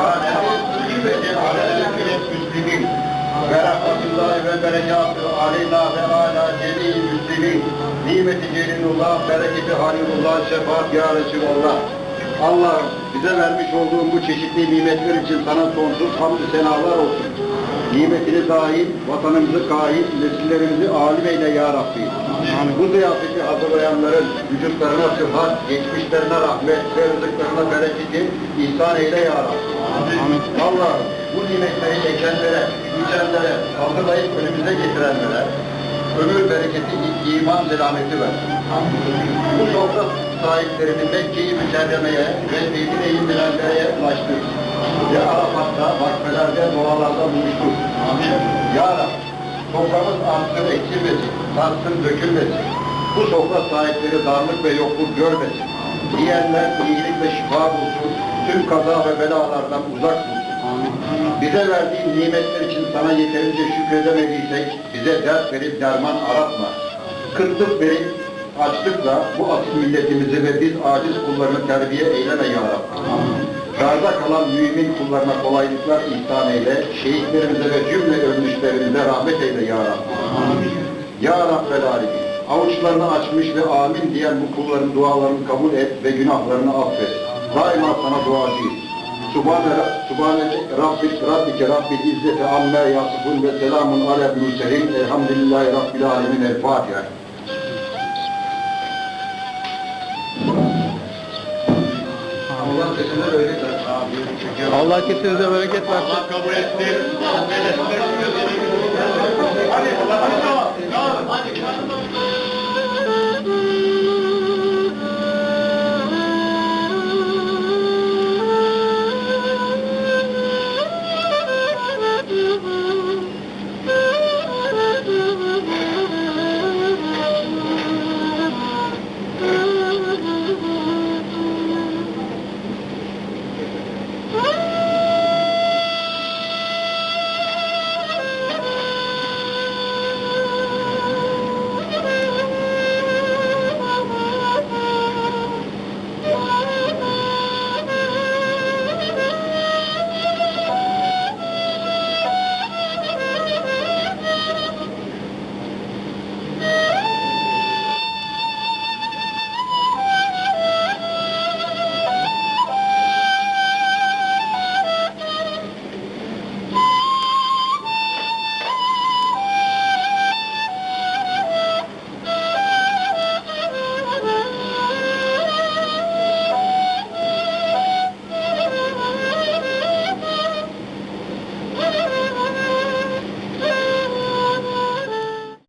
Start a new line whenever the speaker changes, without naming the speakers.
saadeti ve celaleti müslimin ve rahmetullahi ve berekatü aleyna ve ala cemii müslimin nimeti celilullah, bereketi halilullah, şefaat ya Resulallah. Allah'ım bize vermiş olduğun bu çeşitli nimetler için sana sonsuz hamdü senalar olsun. Nimetini dahil, vatanımızı kahil, nesillerimizi alim eyle ya Rabbi. Yani bu ziyafeti hazırlayanların vücutlarına sıhhat, geçmişlerine rahmet ve rızıklarına bereketi ihsan eyle ya Rabbi. Allah bu nimetleri ekenlere, içenlere, hazırlayıp önümüze getirenlere ömür bereketi, iman selameti ver. Bu sofra sahiplerini Mekke-i Mükerreme'ye ve Medine-i Münevvere'ye ulaştır. Ya Arafat'ta, vakfelerde, dualarda buluştur. Ya Rab, soframız artsın, eksilmesin, tatsın, dökülmesin. Bu sofra sahipleri darlık ve yokluk görmesin. Yiyenler iyilik ve şifa bulsun, tüm kaza ve belalardan uzak bulsun. Bize verdiğin nimetler için sana yeterince şükredemediysek bize dert verip derman aratma. Kıtlık verip açlıkla bu asil milletimizi ve biz aciz kullarını terbiye eyleme ya Rabbi. Darda kalan mümin kullarına kolaylıklar ihsan eyle, şehitlerimize ve cümle ölmüşlerimize rahmet eyle ya Rabbi. Ya Rabbel Alemin, avuçlarını açmış ve amin diyen bu kulların dualarını kabul et ve günahlarını affet. Daima sana duacıyız. Subhane, Subhane Rabbik, Rabbike Rabbil İzzeti Amme Yasifun ve Selamun Alel Mürselin Elhamdülillahi Rabbil Alemin El Fatiha. Allah sesini öyle
Allah kesinize bereket versin.
Allah kabul etsin. Hadi, hadi, hadi. Hadi, hadi.